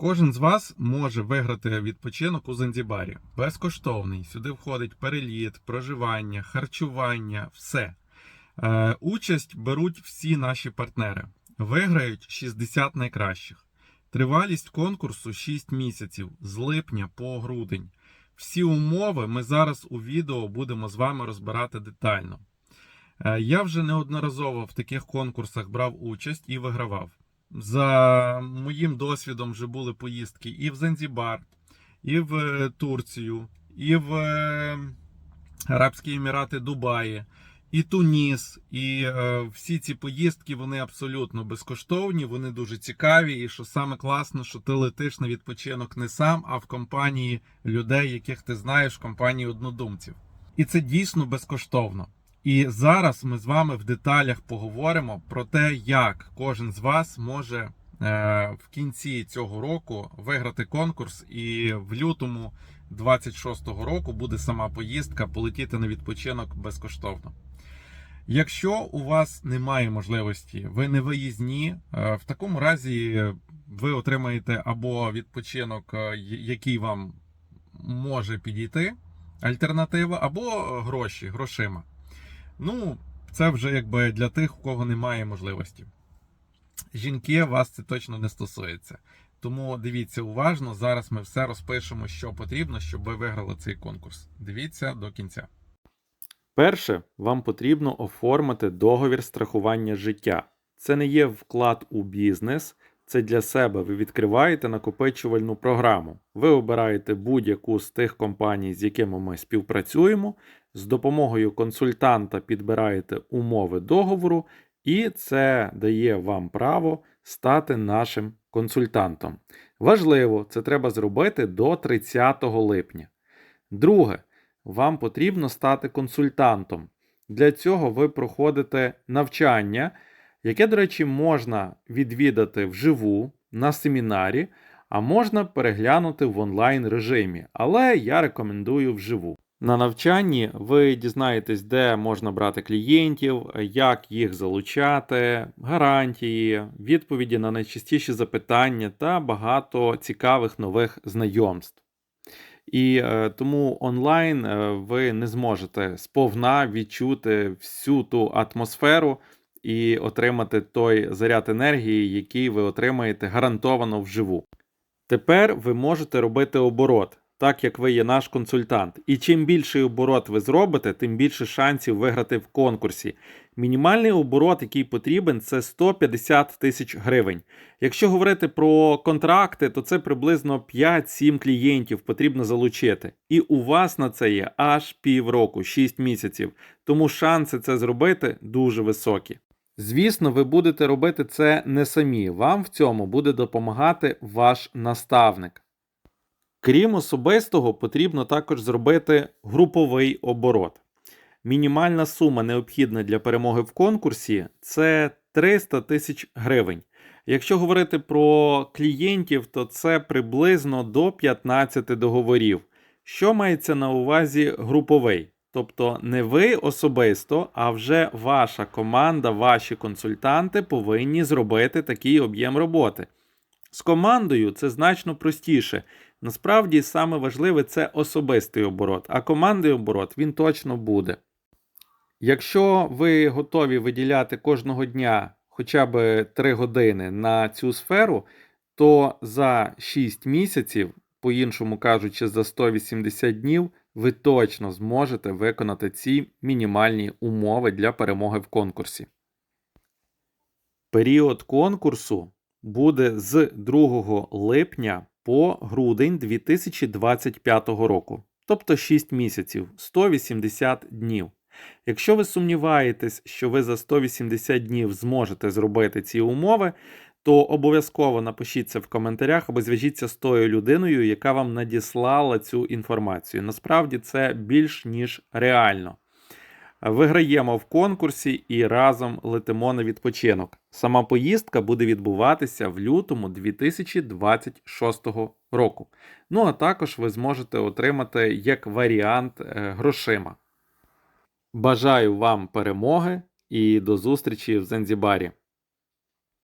Кожен з вас може виграти відпочинок у Занзібарі. Безкоштовний. Сюди входить переліт, проживання, харчування, все. Е, участь беруть всі наші партнери. Виграють 60 найкращих. Тривалість конкурсу 6 місяців з липня по грудень. Всі умови ми зараз у відео будемо з вами розбирати детально. Е, Я вже неодноразово в таких конкурсах брав участь і вигравав. За моїм досвідом вже були поїздки і в Занзібар, і в е, Турцію, і в е, Арабські Емірати Дубаї, і Туніс. І е, всі ці поїздки вони абсолютно безкоштовні, вони дуже цікаві. І що саме класно, що ти летиш на відпочинок не сам, а в компанії людей, яких ти знаєш, в компанії однодумців. І це дійсно безкоштовно. І зараз ми з вами в деталях поговоримо про те, як кожен з вас може е, в кінці цього року виграти конкурс, і в лютому 26-го року буде сама поїздка полетіти на відпочинок безкоштовно. Якщо у вас немає можливості, ви не виїзні, е, в такому разі ви отримаєте або відпочинок, е, який вам може підійти, альтернатива, або гроші, грошима. Ну, це вже якби для тих, у кого немає можливості. Жінки, вас це точно не стосується. Тому дивіться уважно. Зараз ми все розпишемо, що потрібно, щоб ви виграли цей конкурс. Дивіться до кінця. Перше, вам потрібно оформити договір страхування життя. Це не є вклад у бізнес, це для себе ви відкриваєте накопичувальну програму. Ви обираєте будь-яку з тих компаній, з якими ми співпрацюємо. З допомогою консультанта підбираєте умови договору, і це дає вам право стати нашим консультантом. Важливо, це треба зробити до 30 липня. Друге, вам потрібно стати консультантом. Для цього ви проходите навчання, яке, до речі, можна відвідати вживу на семінарі, а можна переглянути в онлайн режимі. Але я рекомендую вживу. На навчанні ви дізнаєтесь, де можна брати клієнтів, як їх залучати, гарантії, відповіді на найчастіші запитання та багато цікавих нових знайомств. І е, тому онлайн е, ви не зможете сповна відчути всю ту атмосферу і отримати той заряд енергії, який ви отримаєте гарантовано вживу. Тепер ви можете робити оборот, так як ви є наш консультант. І чим більший оборот ви зробите, тим більше шансів виграти в конкурсі. Мінімальний оборот, який потрібен, це 150 тисяч гривень. Якщо говорити про контракти, то це приблизно 5-7 клієнтів потрібно залучити. І у вас на це є аж півроку, 6 місяців. Тому шанси це зробити дуже високі. Звісно, ви будете робити це не самі. Вам в цьому буде допомагати ваш наставник. Крім особистого, потрібно також зробити груповий оборот. Мінімальна сума необхідна для перемоги в конкурсі це 300 тисяч гривень. Якщо говорити про клієнтів, то це приблизно до 15 договорів. Що мається на увазі груповий? Тобто не ви особисто, а вже ваша команда, ваші консультанти повинні зробити такий об'єм роботи. З командою це значно простіше. Насправді саме важливе це особистий оборот, а командний оборот він точно буде. Якщо ви готові виділяти кожного дня хоча б 3 години на цю сферу, то за 6 місяців, по-іншому кажучи, за 180 днів, ви точно зможете виконати ці мінімальні умови для перемоги в конкурсі. Період конкурсу буде з 2 липня по грудень 2025 року, тобто 6 місяців, 180 днів. Якщо ви сумніваєтесь, що ви за 180 днів зможете зробити ці умови, то обов'язково напишіть це в коментарях або зв'яжіться з тою людиною, яка вам надіслала цю інформацію. Насправді це більш ніж реально. Виграємо в конкурсі і разом летимо на відпочинок. Сама поїздка буде відбуватися в лютому 2026 року. Ну а також ви зможете отримати як варіант е, грошима. Бажаю вам перемоги і до зустрічі в Занзібарі.